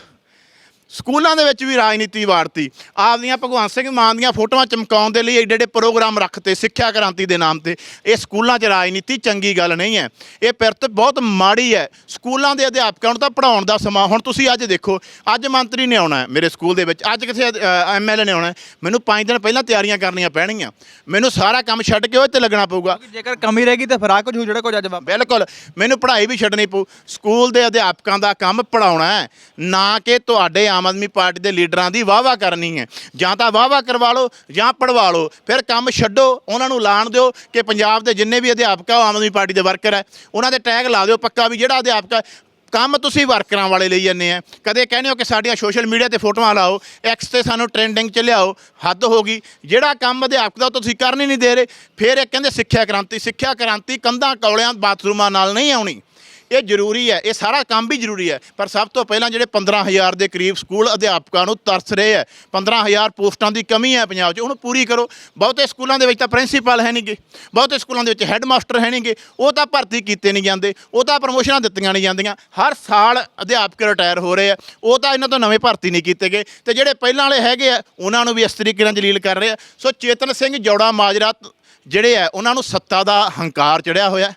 ਸਕੂਲਾਂ ਦੇ ਵਿੱਚ ਵੀ ਰਾਜਨੀਤੀ ਵਾਰਤੀ ਆਪਦੀਆਂ ਭਗਵੰਤ ਸਿੰਘ ਮਾਨ ਦੀਆਂ ਫੋਟੋਆਂ ਚਮਕਾਉਣ ਦੇ ਲਈ ਏਡੇ ਏਡੇ ਪ੍ਰੋਗਰਾਮ ਰੱਖਤੇ ਸਿੱਖਿਆ ਕ੍ਰਾਂਤੀ ਦੇ ਨਾਮ ਤੇ। ਇਹ ਸਕੂਲਾਂ 'ਚ ਰਾਜਨੀਤੀ ਚੰਗੀ ਗੱਲ ਨਹੀਂ ਹੈ ਇਹ ਪਿਰਤ ਬਹੁਤ ਮਾੜੀ ਹੈ ਸਕੂਲਾਂ ਦੇ ਅਧਿਆਪਕਾਂ ਨੂੰ ਤਾਂ ਪੜਾਉਣ ਦਾ ਸਮਾਂ ਹੁਣ ਤੁਸੀਂ ਅੱਜ ਦੇਖੋ ਅੱਜ ਮੰਤਰੀ ਨੇ ਆਉਣਾ ਮੇਰੇ ਸਕੂਲ ਦੇ ਵਿੱਚ ਅੱਜ ਕਿਸੇ ਐਮਐਲਏ ਨੇ ਆਉਣਾ। ਮੈਨੂੰ 5 ਦਿਨ ਪਹਿਲਾਂ ਤਿਆਰੀਆਂ ਕਰਨੀਆਂ ਪੈਣਗੀਆਂ। ਮੈਨੂੰ ਸਾਰਾ ਕੰਮ ਛੱਡ ਕੇ ਉਹ ਤੇ ਲੱਗਣਾ ਪਊਗਾ। ਜੇਕਰ ਕਮੀ ਰਹੇਗੀ ਤਾਂ ਫਿਰ ਆ ਕੁਝ ਹੋ ਜਿਹੜਾ ਕੁਝ ਅੱਜ ਬਿਲਕੁਲ। ਮੈਨੂੰ ਪੜ੍ਹਾਈ ਵੀ ਛੱਡਣੀ ਪਊ। ਸਕੂਲ ਦੇ ਅਧਿਆਪਕਾਂ ਦਾ ਕੰਮ ਪੜਾਉਣਾ ਹੈ ਨਾ ਕਿ ਤੁਹਾਡੇ ਆਮ ਆਦਮੀ ਪਾਰਟੀ ਦੇ ਲੀਡਰਾਂ ਦੀ ਵਾਹਵਾ ਕਰਨੀ ਹੈ। ਜਾਂ ਤਾਂ ਵਾਹਵਾ ਕਰਵਾ ਲਓ ਜਾਂ ਪੜਵਾ ਲਓ। ਫਿਰ ਕੰਮ ਛੱਡੋ ਉਹਨਾਂ ਨੂੰ ਲਾਣ ਦਿਓ ਕਿ ਪੰਜਾਬ ਦੇ ਜਿੰਨੇ ਵੀ ਅਧਿਆਪਕ ਆ ਉਹ ਆਮ ਆਦਮੀ ਪਾਰਟੀ ਦੇ ਵਰਕਰ ਹੈ ਉਹਨਾਂ ਦੇ ਟੈਗ ਲਾ ਦਿਓ ਪੱਕਾ ਵੀ ਜਿਹੜਾ ਅਧਿਆਪਕ ਹੈ, ਕੰਮ ਤੁਸੀਂ ਵਰਕਰਾਂ ਵਾਲੇ ਲਈ ਜਾਂਦੇ ਆ। ਕਦੇ ਕਹਿੰਦੇ ਹੋ ਕਿ ਸਾਡੀਆਂ ਸੋਸ਼ਲ ਮੀਡੀਆ ਤੇ ਫੋਟੋਆਂ ਲਾਓ ਐਕਸ ਤੇ ਸਾਨੂੰ ਟ੍ਰੈਂਡਿੰਗ ਚ ਲਿਆਓ ਹੱਦ ਹੋ ਗਈ। ਜਿਹੜਾ ਕੰਮ ਅਧਿਆਪਕ ਦਾ ਉਹ ਤੁਸੀਂ ਕਰਨ ਹੀ ਨਹੀਂ ਦੇ ਰਹੇ। ਫਿਰ ਇਹ ਕਹਿੰਦੇ ਸਿੱਖਿਆ ਕ੍ਰਾਂਤੀ ਸਿੱਖਿਆ ਕ੍ਰਾਂਤੀ ਕੰਧਾਂ ਕੌਲਿਆਂ ਬਾਥਰੂਮਾਂ ਨਾਲ ਨਹੀਂ ਆਉਣੀ। ਇਹ ਜ਼ਰੂਰੀ ਹੈ, ਇਹ ਸਾਰਾ ਕੰਮ ਵੀ ਜ਼ਰੂਰੀ ਹੈ, ਪਰ ਸਭ ਤੋਂ ਪਹਿਲਾਂ ਜਿਹੜੇ 15000 ਦੇ ਕਰੀਬ ਸਕੂਲ ਅਧਿਆਪਕਾਂ ਨੂੰ ਤਰਸ ਰਹੇ ਹੈ 15000 ਪੋਸਟਾਂ ਦੀ ਕਮੀ ਹੈ ਪੰਜਾਬ 'ਚ, ਉਹਨੂੰ ਪੂਰੀ ਕਰੋ। ਬਹੁਤੇ ਸਕੂਲਾਂ ਦੇ ਵਿੱਚ ਤਾਂ ਪ੍ਰਿੰਸੀਪਲ ਹੈ ਨਹੀਂਗੇ ਬਹੁਤੇ ਸਕੂਲਾਂ ਦੇ ਵਿੱਚ ਹੈੱਡ ਮਾਸਟਰ ਹੈ ਨਹੀਂਗੇ ਉਹ ਤਾਂ ਭਰਤੀ ਕੀਤੇ ਨਹੀਂ ਜਾਂਦੇ, ਉਹ ਤਾਂ ਪ੍ਰਮੋਸ਼ਨਾਂ ਦਿੱਤੀਆਂ ਨਹੀਂ ਜਾਂਦੀਆਂ, ਹਰ ਸਾਲ ਅਧਿਆਪਕ ਰਿਟਾਇਰ ਹੋ ਰਹੇ ਆ ਉਹ ਤਾਂ ਇਹਨਾਂ ਤੋਂ ਨਵੇਂ ਭਰਤੀ ਨਹੀਂ ਕੀਤੇ ਗਏ, ਤੇ ਜਿਹੜੇ ਪਹਿਲਾਂ ਵਾਲੇ ਹੈਗੇ ਆ ਉਹਨਾਂ ਨੂੰ ਵੀ ਇਸ ਤਰੀਕੇ ਨਾਲ ਜਲੀਲ ਕਰ ਰਹੇ ਆ ਸੋ ਚੇਤਨ ਸਿੰਘ ਜੌੜਾ ਮਾਜਰਾ ਜਿਹੜੇ ਆ ਉਹਨਾਂ ਨੂੰ ਸੱਤਾ ਦਾ ਹੰਕਾਰ ਚੜਿਆ ਹੋਇਆ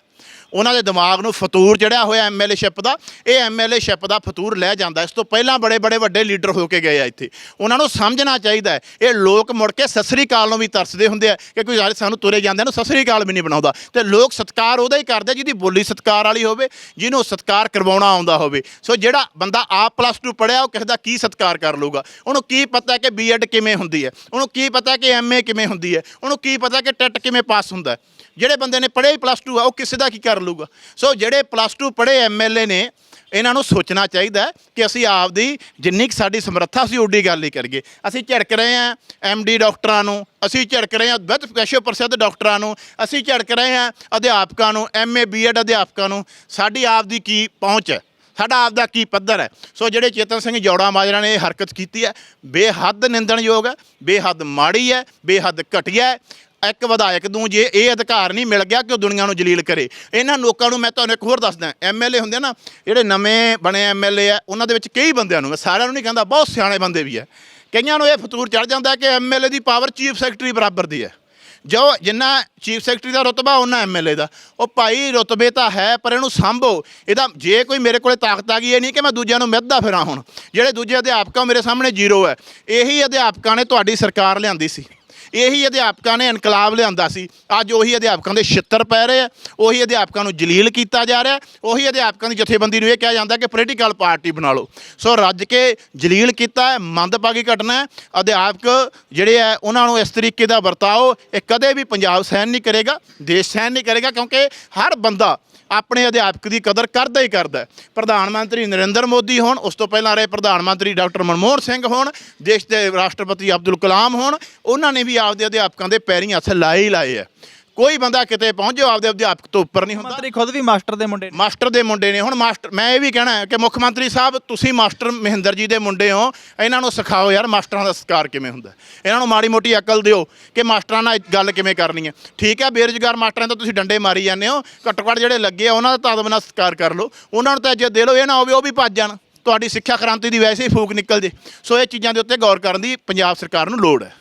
ਉਹਨਾਂ ਦੇ ਦਿਮਾਗ ਨੂੰ ਫਤੂਰ ਚੜਿਆ ਹੋਇਆ ਐਮਐਲਏ ਸ਼ਿਪ ਦਾ। ਇਹ ਐਮਐਲਏ ਸ਼ਿਪ ਦਾ ਫਤੂਰ ਲੈ ਜਾਂਦਾ। ਇਸ ਤੋਂ ਪਹਿਲਾਂ ਬੜੇ ਬੜੇ ਵੱਡੇ ਲੀਡਰ ਹੋ ਕੇ ਗਏ ਆ ਇੱਥੇ। ਉਹਨਾਂ ਨੂੰ ਸਮਝਣਾ ਚਾਹੀਦਾ ਹੈ। ਇਹ ਲੋਕ ਮੁੜ ਕੇ ਸਸਰੀ ਕਾਲ ਨੂੰ ਵੀ ਤਰਸਦੇ ਹੁੰਦੇ ਆ ਕਿ ਕੋਈ ਯਾਰ ਸਾਨੂੰ ਤੁਰੇ ਜਾਂਦੇ ਨੂੰ ਸਸਰੀ ਕਾਲ ਵੀ ਨਹੀਂ ਬਣਾਉਂਦਾ। ਤੇ ਲੋਕ ਸਤਕਾਰ ਉਹਦਾ ਹੀ ਕਰਦੇ ਜਿਹਦੀ ਬੋਲੀ ਸਤਕਾਰ ਵਾਲੀ ਹੋਵੇ, ਜਿਹਨੂੰ ਸਤਕਾਰ ਕਰਵਾਉਣਾ ਆਉਂਦਾ ਹੋਵੇ। ਸੋ ਜਿਹੜਾ ਬੰਦਾ ਆਪ ਪਲੱਸ 2 ਪੜਿਆ ਉਹ ਕਿਸੇ ਦਾ ਕੀ ਸਤਕਾਰ ਕਰ ਲੂਗਾ ਉਹਨੂੰ ਕੀ ਪਤਾ ਕਿ ਬੀਐਡ ਕਿਵੇਂ ਹੁੰਦੀ ਹੈ? ਉਹਨੂੰ ਕੀ ਪਤਾ ਕਿ ਐਮਏ ਕਿਵੇਂ ਹੁੰਦੀ ਹੈ? ਉਹਨੂੰ ਕੀ ਪਤਾ ਕਿ ਟੈਟ ਕਿਵੇਂ ਪਾਸ ਹੁੰਦਾ ਹੈ? ਜਿਹੜੇ ਬੰਦੇ ਨੇ ਪੜ੍ਹੇ ਹੀ ਪਲੱਸ 2 ਆ, ਉਹ ਕਿਸੇ ਦਾ ਕੀ ਕਰ ਲੂਗਾ ਸੋ ਜਿਹੜੇ ਪਲੱਸ 2 ਪੜ੍ਹੇ ਐਮਐਲਏ ਨੇ, ਇਹਨਾਂ ਨੂੰ ਸੋਚਣਾ ਚਾਹੀਦਾ ਕਿ ਅਸੀਂ ਆਪਦੀ ਜਿੰਨੀ ਕੁ ਸਾਡੀ ਸਮਰੱਥਾ ਅਸੀਂ ਉੱਡੀ ਗੱਲ ਹੀ ਕਰੀਏ। ਅਸੀਂ ਝਿੜਕ ਰਹੇ ਹਾਂ ਐਮਡੀ ਡਾਕਟਰਾਂ ਨੂੰ, ਅਸੀਂ ਝਿੜਕ ਰਹੇ ਹਾਂ ਵਿਦ ਵਿਸ਼ਵ ਪ੍ਰਸਿੱਧ ਡਾਕਟਰਾਂ ਨੂੰ, ਅਸੀਂ ਝਿੜਕ ਰਹੇ ਹਾਂ ਅਧਿਆਪਕਾਂ ਨੂੰ ਐਮਏ ਬੀਐਡ ਅਧਿਆਪਕਾਂ ਨੂੰ। ਸਾਡੀ ਆਪਦੀ ਕੀ ਪਹੁੰਚ ਹੈ? ਸਾਡਾ ਆਪ ਦਾ ਕੀ ਪੱਧਰ ਹੈ? ਸੋ ਜਿਹੜੇ ਚੇਤਨ ਸਿੰਘ ਜੌੜਾ ਮਾਜਰਾ ਨੇ ਇਹ ਹਰਕਤ ਕੀਤੀ ਹੈ, ਬੇਹੱਦ ਨਿੰਦਣਯੋਗ ਹੈ, ਬੇਹੱਦ ਮਾੜੀ ਹੈ, ਬੇਹੱਦ ਘਟੀਆ ਹੈ। ਇੱਕ ਵਿਧਾਇਕ ਨੂੰ ਜੇ ਇਹ ਅਧਿਕਾਰ ਨਹੀਂ ਮਿਲ ਗਿਆ ਕਿ ਉਹ ਦੁਨੀਆ ਨੂੰ ਜਲੀਲ ਕਰੇ। ਇਹਨਾਂ ਲੋਕਾਂ ਨੂੰ ਮੈਂ ਤੁਹਾਨੂੰ ਇੱਕ ਹੋਰ ਦੱਸਦਾ ਐਮਐਲਏ ਹੁੰਦੇ ਆ ਨਾ, ਜਿਹੜੇ ਨਵੇਂ ਬਣੇ ਐਮਐਲਏ ਆ, ਉਹਨਾਂ ਦੇ ਵਿੱਚ ਕਈ ਬੰਦਿਆਂ ਨੂੰ ਮੈਂ ਸਾਰਿਆਂ ਨੂੰ ਨਹੀਂ ਕਹਿੰਦਾ, ਬਹੁਤ ਸਿਆਣੇ ਬੰਦੇ ਵੀ ਆ। ਕਈਆਂ ਨੂੰ ਇਹ ਫਤੂਰ ਚੜ ਜਾਂਦਾ ਕਿ ਐਮਐਲਏ ਦੀ ਪਾਵਰ ਚੀਫ ਸੈਕਟਰੀ ਬਰਾਬਰ ਦੀ ਹੈ ਜੋ ਜਿੰਨਾ ਚੀਫ ਸੈਕਟਰੀ ਦਾ ਰੁਤਬਾ ਉਹਨਾਂ ਐਮਐਲਏ ਦਾ। ਉਹ ਭਾਈ ਰੁਤਬੇ ਤਾਂ ਹੈ, ਪਰ ਇਹਨੂੰ ਸੰਭੋ। ਇਹਦਾ ਜੇ ਕੋਈ ਮੇਰੇ ਕੋਲੇ ਤਾਕਤ ਆ ਗਈ, ਇਹ ਨਹੀਂ ਕਿ ਮੈਂ ਦੂਜਿਆਂ ਨੂੰ ਮਿੱਧਦਾ ਫਿਰਾਂ ਹੁਣ। ਜਿਹੜੇ ਦੂਜੇ ਅਧਿਆਪਕ ਆ, ਉਹ ਮੇਰੇ ਸਾਹਮਣੇ ਜ਼ੀਰੋ ਹੈ ਇਹੀ ਅਧਿਆਪਕਾਂ ਨੇ ਤੁਹਾਡੀ ਸਰਕਾਰ ਲਿਆਂਦੀ ਸੀ। ਇਹੀ ਅਧਿਆਪਕਾਂ ਨੇ ਇਨਕਲਾਬ ਲਿਆਂਦਾ ਸੀ। ਅੱਜ ਉਹੀ ਅਧਿਆਪਕਾਂ ਦੇ ਛਿੱਤਰ ਪੈ ਰਹੇ ਆ, ਉਹੀ ਅਧਿਆਪਕਾਂ ਨੂੰ ਜਲੀਲ ਕੀਤਾ ਜਾ ਰਿਹਾ, ਉਹੀ ਅਧਿਆਪਕਾਂ ਦੀ ਜਥੇਬੰਦੀ ਨੂੰ ਇਹ ਕਿਹਾ ਜਾਂਦਾ ਕਿ ਪੋਲੀਟੀਕਲ ਪਾਰਟੀ ਬਣਾ ਲਓ। ਸੋ ਰੱਜ ਕੇ ਜਲੀਲ ਕੀਤਾ ਹੈ, ਮੰਦਭਾਗੀ ਘਟਨਾ ਹੈ। ਅਧਿਆਪਕ ਜਿਹੜੇ ਆ, ਉਹਨਾਂ ਨੂੰ ਇਸ ਤਰੀਕੇ ਦਾ ਵਰਤਾਓ, ਇਹ ਕਦੇ ਵੀ ਪੰਜਾਬ ਸਹਿਣ ਨਹੀਂ ਕਰੇਗਾ, ਦੇਸ਼ ਸਹਿਣ ਨਹੀਂ ਕਰੇਗਾ, ਕਿਉਂਕਿ ਹਰ ਬੰਦਾ ਆਪਣੇ ਅਧਿਆਪਕ ਦੀ ਕਦਰ ਕਰਦਾ ਹੀ ਕਰਦਾ ਪ੍ਰਧਾਨ ਮੰਤਰੀ ਨਰਿੰਦਰ ਮੋਦੀ ਹੋਣ, ਉਸ ਤੋਂ ਪਹਿਲਾਂ ਰਹੇ ਪ੍ਰਧਾਨ ਮੰਤਰੀ ਡਾਕਟਰ ਮਨਮੋਹਨ ਸਿੰਘ ਹੋਣ, ਦੇਸ਼ ਦੇ ਰਾਸ਼ਟਰਪਤੀ ਅਬਦੁਲ ਕਲਾਮ ਹੋਣ, ਉਹਨਾਂ ਨੇ ਵੀ ਆਪਦੇ ਅਧਿਆਪਕਾਂ ਦੇ ਪੈਰੀਂ ਹੱਥ ਲਾਏ ਹੀ ਲਾਏ ਆ। ਕੋਈ ਬੰਦਾ ਕਿਤੇ ਪਹੁੰਚ ਜਾਓ ਆਪਦੇ ਅਧਿਆਪਕ ਤੋਂ ਉੱਪਰ ਨਹੀਂ ਹੁੰਦਾ। ਮੰਤਰੀ ਖੁਦ ਵੀ ਮਾਸਟਰ ਦੇ ਮੁੰਡੇ ਨੇ। ਮਾਸਟਰ ਦੇ ਮੁੰਡੇ ਨੇ। ਹੁਣ ਮਾਸਟਰ ਮੈਂ ਇਹ ਵੀ ਕਹਿਣਾ ਹੈ ਕਿ ਮੁੱਖ ਮੰਤਰੀ ਸਾਹਿਬ ਤੁਸੀਂ ਮਾਸਟਰ ਮਹਿੰਦਰ ਜੀ ਦੇ ਮੁੰਡੇ ਹੋ। ਇਹਨਾਂ ਨੂੰ ਸਿਖਾਓ ਯਾਰ ਮਾਸਟਰਾਂ ਦਾ ਸਤਿਕਾਰ ਕਿਵੇਂ ਹੁੰਦਾ। ਇਹਨਾਂ ਨੂੰ ਮਾੜੀ ਮੋਟੀ ਅਕਲ ਦਿਓ ਕਿ ਮਾਸਟਰਾਂ ਨਾਲ ਗੱਲ ਕਿਵੇਂ ਕਰਨੀ ਹੈ। ਠੀਕ ਹੈ ਬੇਰੁਜ਼ਗਾਰ ਮਾਸਟਰਾਂ ਤੋਂ ਤੁਸੀਂ ਡੰਡੇ ਮਾਰੀ ਜਾਂਦੇ ਹੋ। ਘੱਟੋ ਘੱਟ ਜਿਹੜੇ ਲੱਗੇ ਆ ਉਹਨਾਂ ਦਾ ਤਾਂ ਬਿਨਾਂ ਸਤਿਕਾਰ ਕਰ ਲਓ। ਉਹਨਾਂ ਨੂੰ ਤਾਂ ਇੱਜ਼ਤ ਦੇ ਲਓ ਇਹ ਨਾ ਹੋਵੇ ਉਹ ਵੀ ਭੱਜ ਜਾਣ। ਤੁਹਾਡੀ ਸਿੱਖਿਆ ਕ੍ਰਾਂਤੀ ਦੀ ਵੈਸੇ ਹੀ ਫੂਕ ਨਿਕਲ ਜੇ। ਸੋ ਇਹ ਚੀਜ਼ਾਂ ਦੇ ਉੱਤੇ ਗੌਰ ਕਰਨ ਦੀ ਪੰਜਾਬ ਸਰਕਾਰ ਨੂੰ ਲੋੜ ਹੈ।